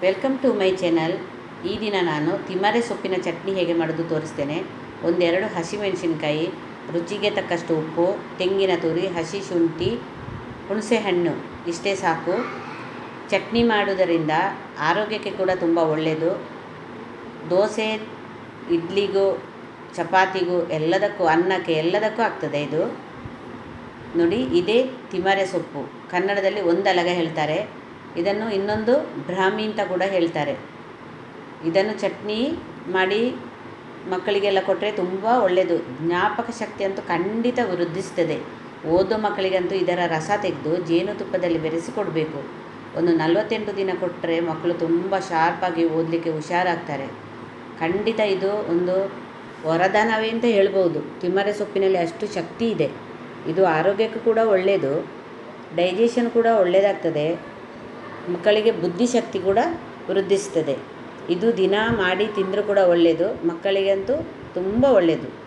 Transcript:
Welcome to my channel ಈ ದಿನ ನಾನು ತಿಮ್ಮರೆ ಸೊಪ್ಪಿನ ಚಟ್ನಿ ಹೇಗೆ ಮಾಡೋದು ತೋರಿಸ್ತೇನೆ. ಒಂದೆರಡು ಹಸಿಮೆಣಸಿನ್ಕಾಯಿ ರುಚಿಗೆ ತಕ್ಕಷ್ಟು ಉಪ್ಪು, ತೆಂಗಿನ ತುರಿ, ಹಸಿ ಶುಂಠಿ ಹುಣಸೆಹಣ್ಣು ಇಷ್ಟೇ ಸಾಕು. ಚಟ್ನಿ ಮಾಡುವುದರಿಂದ ಆರೋಗ್ಯಕ್ಕೆ ಕೂಡ ತುಂಬ ಒಳ್ಳೆಯದು ದೋಸೆ, ಇಡ್ಲಿಗೂ, ಚಪಾತಿಗೂ ಎಲ್ಲದಕ್ಕೂ, ಅನ್ನಕ್ಕೆ ಎಲ್ಲದಕ್ಕೂ ಆಗ್ತದೆ ಇದು. ನೋಡಿ, ಇದೇ ತಿಮರೆ ಸೊಪ್ಪು. ಕನ್ನಡದಲ್ಲಿ ಒಂದಲಗ ಹೇಳ್ತಾರೆ. ಇದನ್ನು ಇನ್ನೊಂದು ಬ್ರಾಹ್ಮಿ ಅಂತ ಕೂಡ ಹೇಳ್ತಾರೆ. ಇದನ್ನು ಚಟ್ನಿ ಮಾಡಿ ಮಕ್ಕಳಿಗೆಲ್ಲ ಕೊಟ್ಟರೆ ತುಂಬ ಒಳ್ಳೆಯದು ಜ್ಞಾಪಕ ಶಕ್ತಿ ಅಂತೂ ಖಂಡಿತ ವೃದ್ಧಿಸ್ತದೆ. ಓದೋ ಮಕ್ಕಳಿಗಂತೂ ಇದರ ರಸ ತೆಗೆದು ಜೇನುತುಪ್ಪದಲ್ಲಿ ಬೆರೆಸಿ ಕೊಡಬೇಕು. ಒಂದು ನಲವತ್ತೆಂಟು ದಿನ ಕೊಟ್ಟರೆ ಮಕ್ಕಳು ತುಂಬ ಶಾರ್ಪಾಗಿ ಓದಲಿಕ್ಕೆ ಹುಷಾರಾಗ್ತಾರೆ. ಖಂಡಿತ ಇದು ಒಂದು ವರದಾನವೇ ಅಂತ ಹೇಳ್ಬೋದು. ತಿಮ್ಮರೆ ಸೊಪ್ಪಿನಲ್ಲಿ ಅಷ್ಟು ಶಕ್ತಿ ಇದೆ. ಇದು ಆರೋಗ್ಯಕ್ಕೂ ಕೂಡ ಒಳ್ಳೆಯದು ಡೈಜೆಷನ್ ಕೂಡ ಒಳ್ಳೆಯದಾಗ್ತದೆ ಮಕ್ಕಳಿಗೆ ಬುದ್ಧಿಶಕ್ತಿ ಕೂಡ ವೃದ್ಧಿಸ್ತದೆ. ಇದು ದಿನಾ ಮಾಡಿ ತಿಂದರೂ ಕೂಡ ಒಳ್ಳೆಯದು ಮಕ್ಕಳಿಗಂತೂ ತುಂಬ ಒಳ್ಳೆಯದು